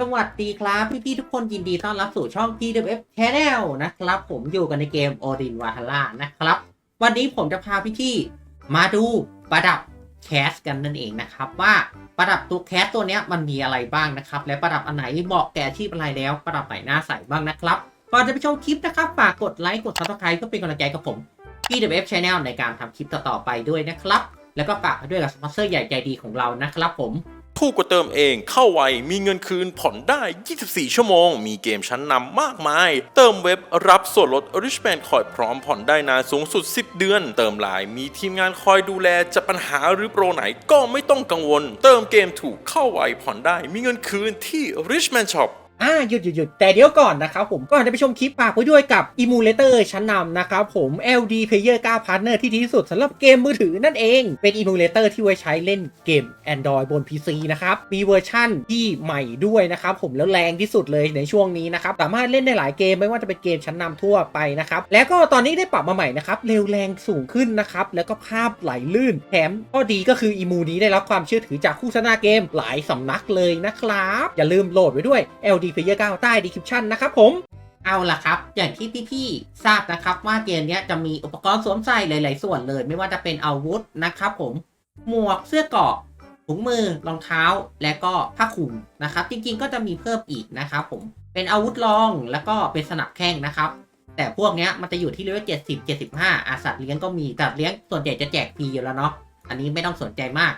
สวัสดีครับ พี่ๆทุกคนยินดีต้อนรับสู่ช่อง PWF Channel นะครับ ผมอยู่กันในเกม Odin v a h a l a นะครับ วันนี้ผมจะพาพี่ๆมาดูประดับแคสกันนั่นเองนะครับว่าประดับตัวแคสตัวนี้มันมีอะไรบ้างนะครับ และประดับอันไหนเหมาะแก่อาชีพอะไรแล้ว ประดับไหนน่าใส่บ้างนะครับก่อนจะไปชมคลิปนะครับฝากกดไลค์กด Subscribe เพื่อเป็นกำลังใจกับผม PWF Channel ในการทำคลิปต่อๆไปด้วยนะครับ แล้วก็ฝากด้วยกับสปอนเซอร์ใหญ่ใจดีของเรานะครับผม ผู้กดเติมเองเข้าไวมีเงินคืนผ่อนได้ 24 ชั่วโมง มีเกมชั้นนำมากมาย เติมเว็บรับส่วนลด Richman คอยพร้อมผ่อนได้นานสูงสุด 10 เดือน เติมหลายมีทีมงานคอยดูแลจะปัญหาหรือโปรไหนก็ไม่ต้องกังวล เติมเกมถูกเข้าไวผ่อนได้ มีเงินคืนที่ Richman Shop อ่าหยุดหยุดหยุดแต่เดี๋ยวก่อนนะครับผมก่อนจะไปชมคลิปฝากไว้ด้วยกับ Emulator ชั้นนำนะครับผม LD Player 9 Partner ที่ดีที่สุดสำหรับเกมมือถือนั่นเอง เป็น Emulator ที่ไว้ใช้เล่นเกม Android บน PC นะครับ มีเวอร์ชั่นที่ใหม่ด้วยนะครับผมแล้วแรงที่สุดเลยในช่วงนี้นะครับ สามารถเล่นได้หลายเกมไม่ว่าจะเป็นเกมชั้นนำทั่วไปนะครับ แล้วก็ตอนนี้ได้ปรับมาใหม่นะครับเร็วแรงสูงขึ้นนะครับแล้วก็ภาพไหลลื่นแถมข้อดีก็คืออีมูนี้ได้รับความเชื่อถือจากคู่ชนะเกมหลายสำนักเลยนะครับอย่าลืมโหลดไว้ด้วย LD Player 9ใต้ description นะครับผมเอาล่ะครับ อย่างที่พี่ๆทราบนะครับว่าเกมนี้จะมีอุปกรณ์สวมใส่หลาย ๆ ส่วนเลย ไม่ว่าจะเป็นอาวุธนะครับผมหมวกเสื้อเกราะถุงมือรองเท้าและก็ผ้าคลุมนะครับ จริงๆ ก็จะมีเพิ่มอีกนะครับผมเป็นอาวุธรองแล้วก็เป็นสนับแข้งนะครับ แต่พวกนี้มันจะอยู่ที่เลเวลเจ็ดสิบเจ็ดสิบห้าอาสัตว์เลี้ยงก็มีแต่เลี้ยงส่วนใหญ่จะแจกฟรีอยู่แล้วเนาะอันนี้ไม่ต้องสนใจมาก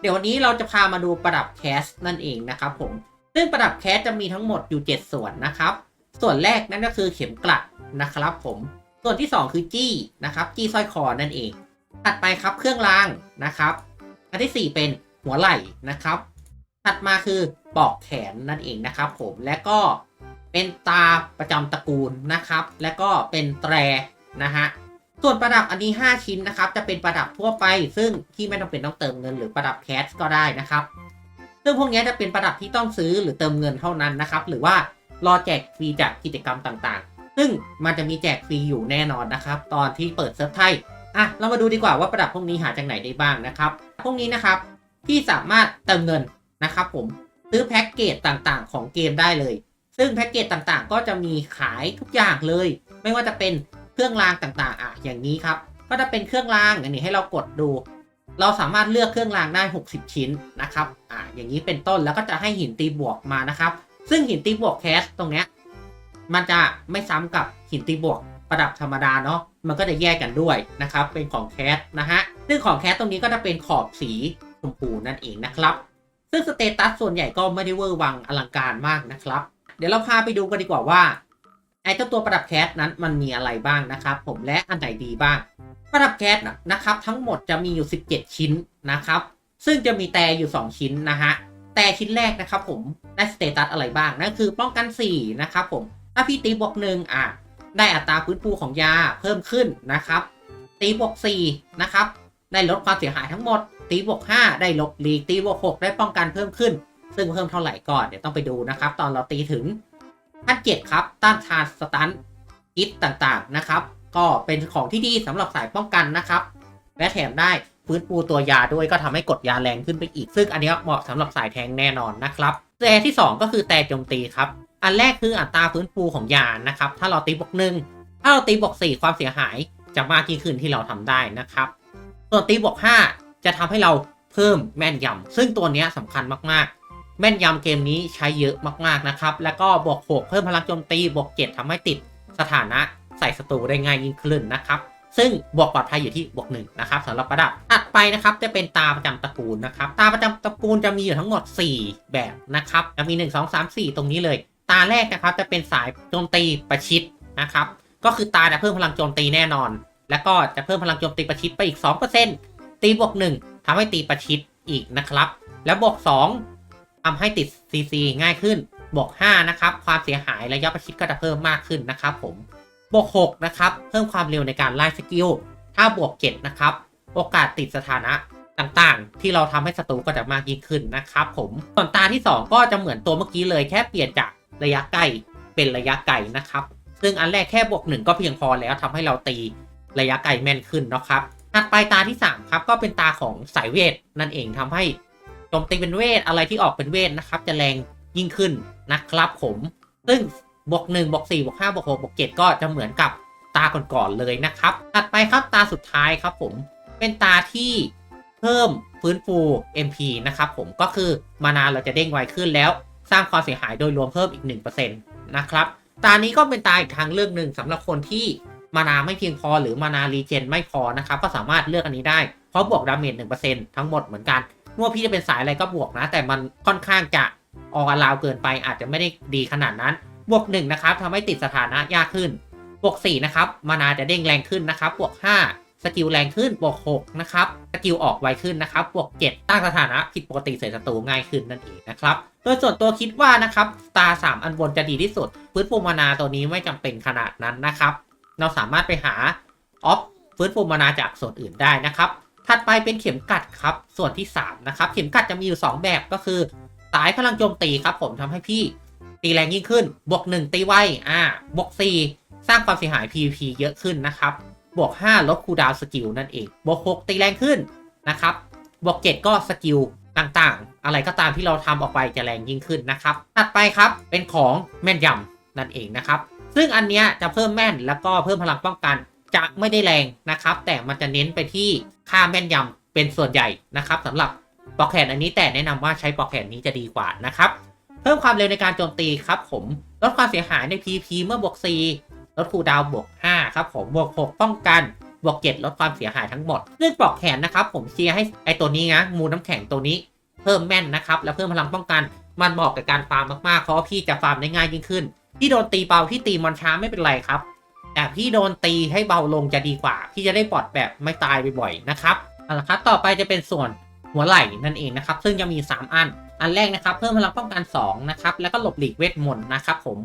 เดี๋ยววันนี้เราจะพามาดูประดับแคสนั่นเองนะครับผม ซึ่งประดับแคสจะมีทั้งหมดอยู่ 7 ส่วนนะครับ ส่วนแรกนั่นก็คือเข็มกลัดนะครับผม ส่วนที่ 2 คือจี้นะครับ จี้สร้อยคอนั่นเอง ถัดไปครับเครื่องรางนะครับ อันที่ 4 เป็นหัวไหล่นะครับ ถัดมาคือปอกแขนนั่นเองนะครับผม และก็เป็นตาประจำตระกูลนะครับ และก็เป็นแตรนะฮะส่วนประดับอันนี้ 5 ชิ้นนะครับ จะเป็นประดับทั่วไป ซึ่งที่ไม่ต้องเป็นต้องเติมเงินหรือประดับแคสก็ได้นะครับ ซึ่งพวกนี้จะเป็นประดับที่ต้องซื้อหรือเติมเงินเท่านั้นนะครับ หรือว่ารอแจกฟรีจากกิจกรรมต่างๆ ซึ่งมันจะมีแจกฟรีอยู่แน่นอนนะครับ ตอนที่เปิดเซิร์ฟไทย อะ เรามาดูดีกว่าว่าประดับพวกนี้หาจากไหนได้บ้างนะครับ พวกนี้นะครับพี่สามารถเติมเงินนะครับผมซื้อแพ็กเกจต่างๆ ของเกมได้เลย ซึ่งแพ็กเกจต่างๆ ก็จะมีขายทุกอย่างเลย ไม่ว่าจะเป็นเครื่องรางต่างๆ อะ อย่างนี้ครับ ก็จะเป็นเครื่องรางอันนี้ให้เรากดดู เราสามารถเลือกเครื่องรางได้ 60 ชิ้นนะครับอ่าอย่างนี้เป็นต้นแล้วก็จะให้หินตีบวกมานะครับ ซึ่งหินตีบวกแคสตรงเนี้ยมันจะไม่ซ้ำกับหินตีบวกประดับธรรมดาเนาะมันก็จะแยกกันด้วยนะครับ เป็นของแคสนะฮะซึ่งของแคสตรงนี้ก็จะเป็นขอบสีชมพูนั่นเองนะครับ ซึ่งสเตตัสส่วนใหญ่ก็ไม่ได้เวอร์วังอลังการมากนะครับ เดี๋ยวเราพาไปดูกันดีกว่าว่าไอ้เจ้าตัวประดับแคสนั้นมันมีอะไรบ้างนะครับ ผมและอันไหนดีบ้าง ประดับแคสนะครับทั้งหมดจะมีอยู่ 17 ชิ้นนะครับ ซึ่งจะมีแต่อยู่ 2 ชิ้นนะฮะแต่ชิ้นแรกนะครับผมได้สเตตัสอะไรบ้างนั่นคือป้องกัน 4 นะครับผมถ้าพี่ตีบวกหนึ่งอะได้อัตราฟื้นฟูของยาเพิ่มขึ้นนะครับ ตีบวก4นะครับได้ลดความเสียหายทั้งหมด ตีบวก5ได้ลบลีกตีบวก6ได้ป้องกันเพิ่มขึ้น ซึ่งเพิ่มเท่าไหร่ก่อนเดี๋ยวต้องไปดูนะครับ ตอนเราตีถึงขั้นเจ็ดครับต้านทานสตันอิทต่างๆนะครับ ก็เป็นของที่ดีสำหรับสายป้องกันนะครับ และแถมได้ฟื้นฟูตัวยาด้วยก็ทำให้กดยาแรงขึ้นไปอีก ซึ่งอันนี้เหมาะสำหรับสายแทงแน่นอนนะครับแต่ที่ 2 ก็คือแต่โจมตีครับ อันแรกคืออัตราฟื้นฟูของยานะครับ ถ้าเราตีบวกหนึ่งถ้าเราตีบวกสี่ความเสียหายจะมากยิ่งขึ้นที่เราทำได้นะครับ ส่วนตีบวกห้าจะทำให้เราเพิ่มแม่นยำซึ่งตัวนี้ยสำคัญมากๆ แม่นยำเกมนี้ใช้เยอะมากๆนะครับ แล้วก็บวก6เพิ่มพลังโจมตีบวก7ทำให้ติดสถานะ ใส่ศัตรูได้ง่ายยิ่งขึ้นนะครับซึ่งบวกปลอดภัยอยู่ที่บวกหนึ่งนะครับสำหรับประดับถัดไปนะครับจะเป็นตาประจำตระกูลนะครับตาประจำตระกูลจะมีอยู่ทั้งหมด 4 แบบนะครับจะมี 1 2 3 4 ตรงนี้เลย ตาแรกนะครับจะเป็นสายโจมตีประชิดนะครับก็คือตาจะเพิ่มพลังโจมตีแน่นอน แล้วก็จะเพิ่มพลังโจมตีประชิดไปอีก 2%ตีบวก1ทำให้ตีประชิดอีกนะครับ แล้วบวก2ทำให้ติด CC ง่ายขึ้นบวก5นะครับความเสียหายระยะประชิดก็จะเพิ่มมากขึ้นนะครับผม บวก6นะครับ เพิ่มความเร็วในการไล่สกิล ถ้าบวก7นะครับ โอกาสติดสถานะต่างๆ ที่เราทำให้ศัตรูก็จะมากยิ่งขึ้นนะครับผมส่วนตาที่ 2 ก็จะเหมือนตัวเมื่อกี้เลยแค่เปลี่ยนจากระยะใกล้เป็นระยะไกลนะครับ ซึ่งอันแรกแค่บวก 1 ก็เพียงพอแล้วทำให้เราตีระยะไกลแม่นขึ้นนะครับถัดไปตาที่ 3 ครับ ก็เป็นตาของสายเวท นั่นเองทำให้โจมตีเป็นเวทอะไรที่ออกเป็นเวทนะครับ จะแรงยิ่งขึ้นนะครับผม ซึ่ง บวก1บวก4บวก5บวก6บวก7ก็จะเหมือนกับตาก่อนๆเลยนะครับ ถัดไปครับตาสุดท้ายครับผมเป็นตาที่เพิ่มฟื้นฟู MP นะครับผมก็คือมานาเราจะเด้งไวขึ้นแล้ว สร้างความเสียหายโดยรวมเพิ่มอีก 1%นะครับตานี้ก็เป็นตาอีกทางเลือกหนึ่งสำหรับคนที่มานาไม่เพียงพอหรือมานารีเจนไม่พอนะครับก็สามารถเลือกอันนี้ได้เพราะบวกดาเมจ1%ทั้งหมดเหมือนกันไม่ว่าพี่จะเป็นสายอะไรก็บวกนะ แต่มันค่อนข้างจะออกอลาวเกินไปอาจจะไม่ได้ดีขนาดนั้น บวก1นะครับทำให้ติดสถานะยากขึ้น บวก4นะครับมานาจะเด้งแรงขึ้นนะครับ บวก 5 สกิลแรงขึ้น บวก6นะครับ สกิลออกไวขึ้นนะครับ บวก 7 ตั้งสถานะผิดปกติใส่ศัตรูง่ายขึ้นนั่นเองนะครับ โดยส่วนตัวคิดว่านะครับสตาร์3อันบนจะดีที่สุด ฟื้นฟูมานาตัวนี้ไม่จำเป็นขนาดนั้นนะครับ เราสามารถไปหาออฟฟื้นฟูมานาจากส่วนอื่นได้นะครับถัดไปเป็นเข็มกัดครับ ส่วนที่ 3 นะครับ เข็มกัดจะมีอยู่ 2 แบบก็คือ สายพลังโจมตีครับผมทำให้พี่ ตีแรงยิ่งขึ้น บวก 1 ตีไวอ่า บวก 4 สร้างความเสียหาย PVP เยอะขึ้นนะครับ บวก 5 ลดคูดาวสกิลนั่นเอง บวก 6 ตีแรงขึ้นนะครับ บวก 7 ก็สกิลต่างๆ อะไรก็ตามที่เราทำออกไปจะแรงยิ่งขึ้นนะครับ ถัดไปครับเป็นของแม่นยำนั่นเองนะครับ ซึ่งอันเนี้ยจะเพิ่มแม่นแล้วก็เพิ่มพลังป้องกันจะไม่ได้แรงนะครับ แต่มันจะเน้นไปที่ค่าแม่นยำเป็นส่วนใหญ่นะครับสำหรับปอกแขนอันนี้แต่แนะนำว่าใช้ปอกแขนนี้จะดีกว่านะครับ เพิ่มความเร็วในการโจมตีครับผม ลดความเสียหายใน PP เมื่อบวก 4 ลดคูดาวบวก 5 ครับผมบวก 6 ป้องกัน บวก 7 ลดความเสียหายทั้งหมด เรื่องปลอกแขนนะครับ ผมเชียร์ให้ไอตัวนี้นะงูน้ำแข็งตัวนี้ เพิ่มแม่นนะครับ แล้วเพิ่มพลังป้องกัน มันเหมาะกับการฟาร์มมากๆ เพราะพี่จะฟาร์มได้ง่ายยิ่งขึ้น พี่โดนตีเบาพี่ตีมอนช้าไม่เป็นไรครับ แต่พี่โดนตีให้เบาลงจะดีกว่า พี่จะได้ปลอดแบบไม่ตายบ่อยๆนะครับเอาละครับต่อไปจะเป็นส่วนหัวไหล่นั่นเองนะครับ ซึ่งจะมี 3 อัน อันแรกนะครับ เพิ่มพลังป้องกัน2นะครับแล้วก็หลบหลีกเวทมนต์นะครับผม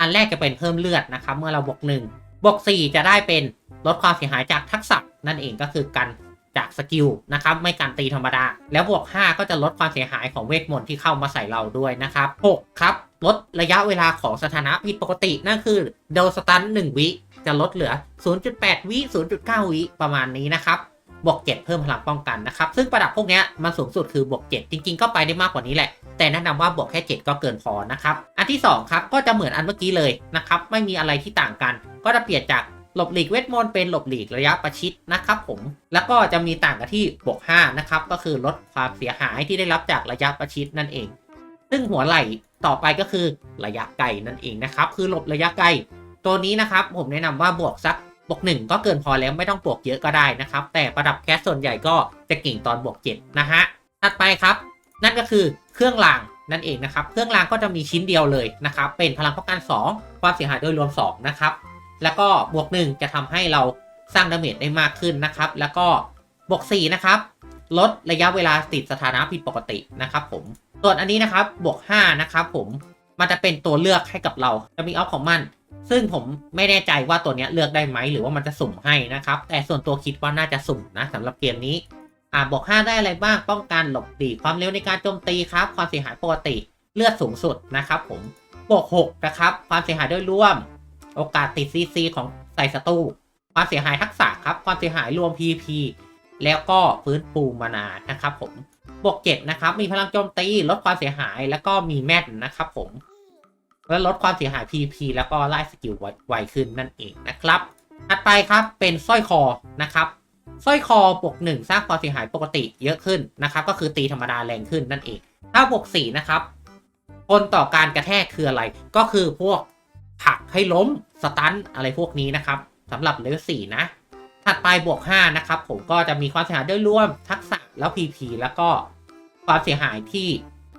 อันแรกจะเป็นเพิ่มเลือดนะครับ เมื่อเราบวก1บวก4จะได้เป็นลดความเสียหายจากทักษะนั่นเองก็คือกันจากสกิลนะครับไม่การตีธรรมดา แล้วบวก 5 ก็จะลดความเสียหายของเวทมนต์ที่เข้ามาใส่เราด้วยนะครับ6ครับ ลดระยะเวลาของสถานะผิดปกติ นั่นคือโดสตัน1วิจะลดเหลือ 0.8 วิ 0.9 วิประมาณนี้นะครับ บวก 7 เพิ่มพลังป้องกันนะครับ ซึ่งประดับพวกนี้มันสูงสุดคือบวก 7 จริง ๆ ก็ไปได้มากกว่านี้แหละ แต่แนะนำว่าบวกแค่ 7 ก็เกินพอนะครับ อันที่ 2 ครับ ก็จะเหมือนอันเมื่อกี้เลยนะครับ ไม่มีอะไรที่ต่างกัน ก็จะเปลี่ยนจากหลบหลีกเวทมนต์เป็นหลบหลีกระยะประชิดนะครับผม แล้วก็จะมีต่างกันที่บวก 5 นะครับ ก็คือลดความเสียหายที่ได้รับจากระยะประชิดนั่นเอง ซึ่งหัวไหล่ต่อไปก็คือระยะไกลนั่นเองนะครับ คือหลบระยะไกล ตัวนี้นะครับผมแนะนำว่าบวกสัก บวกหนึ่งก็เกินพอแล้วไม่ต้องบวกเยอะก็ได้นะครับ แต่ประดับแคสส่วนใหญ่ก็จะเก่งตอนบวกเจ็ดนะฮะถัดไปครับ นั่นก็คือเครื่องรางนั่นเองนะครับ เครื่องรางก็จะมีชิ้นเดียวเลยนะครับ เป็นพลังป้องกัน 2 ความเสียหายโดยรวม 2 นะครับ แล้วก็บวก 1 จะทำให้เราสร้างดาเมจได้มากขึ้นนะครับ แล้วก็บวก 4 นะครับ ลดระยะเวลาติดสถานะผิดปกตินะครับผม ส่วนอันนี้นะครับ บวก 5 นะครับผม มันจะเป็นตัวเลือกให้กับเราจะมีออฟของมัน ซึ่งผมไม่แน่ใจว่าตัวเนี้ยเลือกได้ไหมหรือว่ามันจะสุ่มให้นะครับ แต่ส่วนตัวคิดว่าน่าจะสุ่มนะสำหรับเกมนี้อ่าบวก5ได้อะไรบ้างป้องกันหลบหลีกความเร็วในการโจมตีครับ ความเสียหายปกติเลือดสูงสุดนะครับผมบวก6นะครับ ความเสียหายโดยรวม โอกาสติดซีซีของใส่ศัตรูความเสียหายทักษะครับ ความเสียหายรวม PP แล้วก็ฟื้นฟูมานานะครับผมบวก7นะครับ มีพลังโจมตีลดความเสียหายแล้วก็มีแม่นนะครับผม และลดความเสียหาย PP แล้วก็ไล่สกิลไวไวขึ้นนั่นเองนะครับถัดไปครับเป็นสร้อยคอนะครับสร้อยคอบวกหนึ่งสร้างความเสียหายปกติเยอะขึ้นนะครับ ก็คือตีธรรมดาแรงขึ้นนั่นเอง ถ้าบวกสี่นะครับทนต่อการกระแทกคืออะไร ก็คือพวกผลักให้ล้มสตันอะไรพวกนี้นะครับสำหรับเลเวลสี่นะ ถัดไปบวก5นะครับผมก็จะมีความเสียหายโดยรวมทักษะแล้ว PP แล้วก็ความเสียหายที่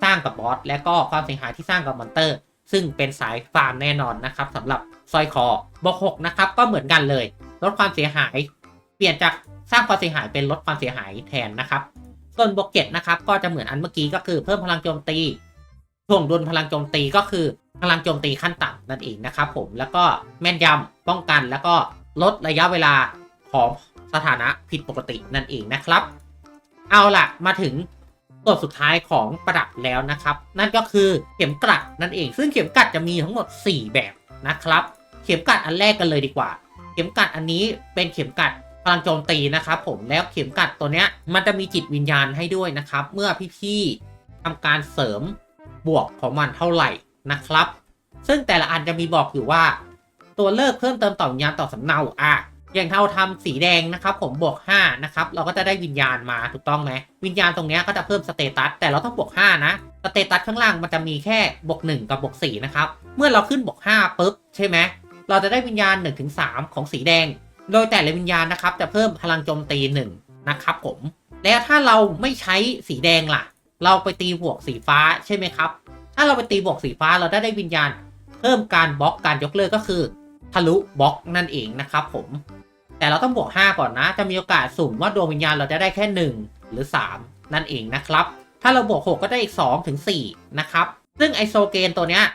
สร้างกับบอสและก็ความเสียหายที่สร้างกับมอนเตอร์ ซึ่งเป็นสายฟาร์มแน่นอนนะครับสำหรับสร้อยคอบวก6นะครับก็เหมือนกันเลย ลดความเสียหาย เปลี่ยนจากสร้างความเสียหายเป็นลดความเสียหายแทนนะครับ ส่วนบวกเจ็ดนะครับก็จะเหมือนอันเมื่อกี้ก็คือเพิ่มพลังโจมตีถ่วงดุลพลังโจมตีก็คือพลังโจมตีขั้นต่ำนั่นเองนะครับผมแล้วก็แม่นยำป้องกันแล้วก็ลดระยะเวลาของสถานะผิดปกตินั่นเองนะครับ เอาล่ะมาถึง ตัวสุดท้ายของประดับแล้วนะครับ นั่นก็คือเข็มกลัดนั่นเอง ซึ่งเข็มกลัดจะมีทั้งหมด 4 แบบนะครับ เข็มกลัดอันแรกกันเลยดีกว่า เข็มกลัดอันนี้เป็นเข็มกลัดพลังโจมตีนะครับ ผมแล้วเข็มกลัดตัวเนี้ยมันจะมีจิตวิญญาณให้ด้วยนะครับ เมื่อพี่ๆทำการเสริมบวกของมันเท่าไหร่นะครับ ซึ่งแต่ละอันจะมีบอกอยู่ว่า ตัวเลิกเพิ่มเติมต่อวิญญาณต่อสำเนาอะ อย่างเราทำสีแดงนะครับ ผมบวก5นะครับเราก็จะได้วิญญาณมาถูกต้องไหมวิญญาณตรงนี้ก็จะเพิ่มสเตตัสแต่เราต้องบวก5นะสเตตัสข้างล่างมันจะมีแค่บวก1กับบวก4นะครับเมื่อเราขึ้นบวก5ปุ๊บใช่ไหมเราจะได้วิญญาณ 1-3 ของสีแดง โดยแต่ละวิญญาณนะครับจะเพิ่มพลังโจมตี1นะครับผมแล้วถ้าเราไม่ใช้สีแดงล่ะ เราไปตีบวกสีฟ้าใช่ไหมครับ ถ้าเราไปตีบวกสีฟ้าเราได้ได้วิญญาณ เพิ่มการบล็อกการยกเลิกก็คือ ทะลุบล็อกนั่นเองนะครับผม แต่เราต้องบวก 5 ก่อนนะ จะมีโอกาสสุ่มว่าดวงวิญญาณเราจะได้แค่ 1 หรือ 3 นั่นเองนะครับ ถ้าเราบวก 6 ก็ได้อีก2ถึง4นะครับ ซึ่งไอโซเกนตัวเนี้ย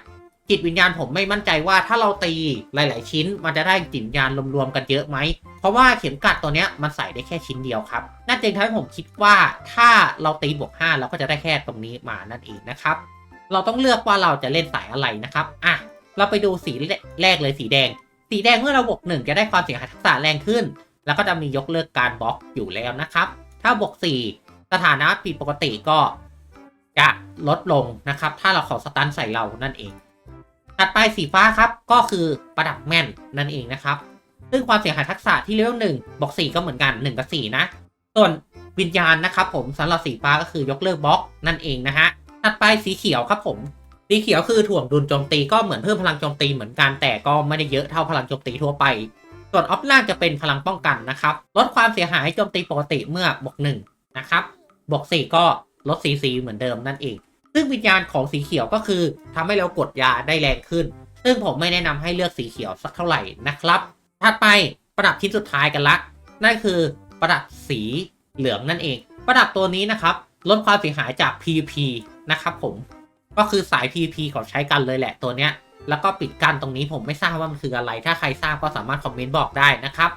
จิตวิญญาณผมไม่มั่นใจว่าถ้าเราตีหลาย ๆ ชิ้น มันจะได้จิตวิญญาณรวม ๆ กันเยอะไหม เพราะว่าเข็มกัดตัวเนี้ยมันใส่ได้แค่ชิ้นเดียวครับนั่นจึงทำให้ผมคิดว่าถ้าเราตีบวก 5 เราก็จะได้แค่ตรงนี้มานั่นเองนะครับ เราต้องเลือกว่าเราจะเล่นสายอะไรนะครับอะเราไปดูสีแรกเลยสีแดง สีแดงเมื่อเราบวกหนึ่งจะได้ความเสียหายทักษะแรงขึ้น แล้วก็จะมียกเลิกการบล็อกอยู่แล้วนะครับ ถ้าบวกสี่สถานะผิดปกติก็จะลดลงนะครับ ถ้าเราขอสตันใส่เรานั่นเอง ถัดไปสีฟ้าครับก็คือประดับแม่นนั่นเองนะครับ ซึ่งความเสียหายทักษะที่เลเวลหนึ่งบวกสี่ก็เหมือนกัน1กับ4นะ ส่วนวิญญาณนะครับผมสำหรับสีฟ้าก็คือยกเลิกบล็อกนั่นเองนะฮะถัดไปสีเขียวครับผม สีเขียวคือถ่วงดุลโจมตีก็เหมือนเพิ่มพลังโจมตีเหมือนกันแต่ก็ไม่ได้เยอะเท่าพลังโจมตีทั่วไป ส่วนออฟล่างจะเป็นพลังป้องกันนะครับลดความเสียหายโจมตีปกติเมื่อบวกหนึ่งนะครับบวกสี่ก็ลดซีซีเหมือนเดิมนั่นเอง ซึ่งวิญญาณของสีเขียวก็คือทำให้เรากดยาได้แรงขึ้น ซึ่งผมไม่แนะนำให้เลือกสีเขียวสักเท่าไหร่นะครับถัดไปประดับชิ้นสุดท้ายกันละนั่นคือประดับสีเหลืองนั่นเอง ประดับตัวนี้นะครับลดความเสียหายจาก PP นะครับผม ก็คือสาย PP เขาใช้กันเลยแหละตัวเนี้ย แล้วก็ปิดกั้นตรงนี้ผมไม่ทราบว่ามันคืออะไร ถ้าใครทราบก็สามารถคอมเมนต์บอกได้นะครับ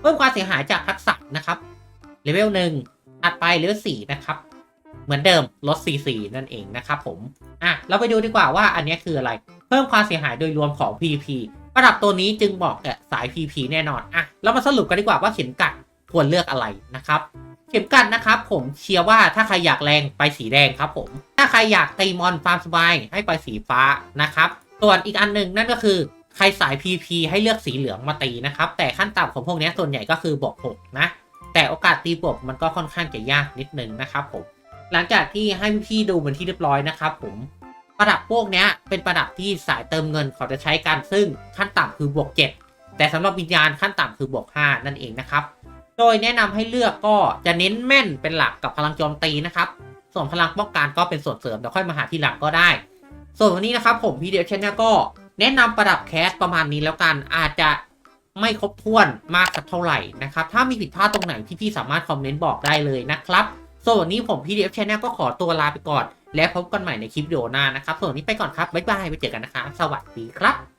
เพิ่มความเสียหายจากทักษะนะครับเลเวลหนึ่งถัดไปเลเวลสี่นะครับ เหมือนเดิมลด CC นั่นเองนะครับผม อะ เราไปดูดีกว่าว่าอันนี้คืออะไร เพิ่มความเสียหายโดยรวมของ PP ระดับตัวนี้จึงเหมาะกับสาย PP แน่นอน อะ เรามาสรุปกันดีกว่าว่าเข็มกัดควรเลือกอะไรนะครับ เข็มกัดนะครับ ผมเชียร์ว่าถ้าใครอยากแรงไปสีแดงครับผมาใครอยากตีมอนฟาร์มสบายให้ไปสีฟ้านะครับ ส่วนอีกอันหนึ่งนั่นก็คือใครสาย PP ให้เลือกสีเหลืองมาตีนะครับ แต่ขั้นต่ำของพวกนี้ส่วนใหญ่ก็คือบวก6นะ แต่โอกาสตีบวกมันก็ค่อนข้างจะยากนิดนึงนะครับผม หลังจากที่ให้พี่ดูเป็นที่เรียบร้อยนะครับผมประดับพวกนี้เป็นประดับที่สายเติมเงินเขาจะใช้กันซึ่งขั้นต่ำคือบวก 7 แต่สำหรับวิญญาณขั้นต่ำคือบวก 5 นั่นเองนะครับ โดยแนะนำให้เลือกก็จะเน้นแม่นเป็นหลักกับพลังโจมตีนะครับ ส่วนพลังป้องกันก็เป็นส่วนเสริมเดี๋ยวค่อยมาหาทีหลังก็ได้ ส่วนวันนี้นะครับผมพีเดียชแนลก็แนะนำประดับแคสประมาณนี้แล้วกันอาจจะไม่ครบถ้วนมากสักเท่าไหร่นะครับ ถ้ามีผิดพลาดตรงไหนพี่ๆสามารถคอมเมนต์บอกได้เลยนะครับ ส่วนวันนี้ผม PDF Channel ก็ขอตัวลาไปก่อน แล้วพบกันใหม่ในคลิปวิดีโอหน้านะครับ ส่วนวันนี้ไปก่อนครับบ๊ายบายไปเจอกันนะครับสวัสดีครับ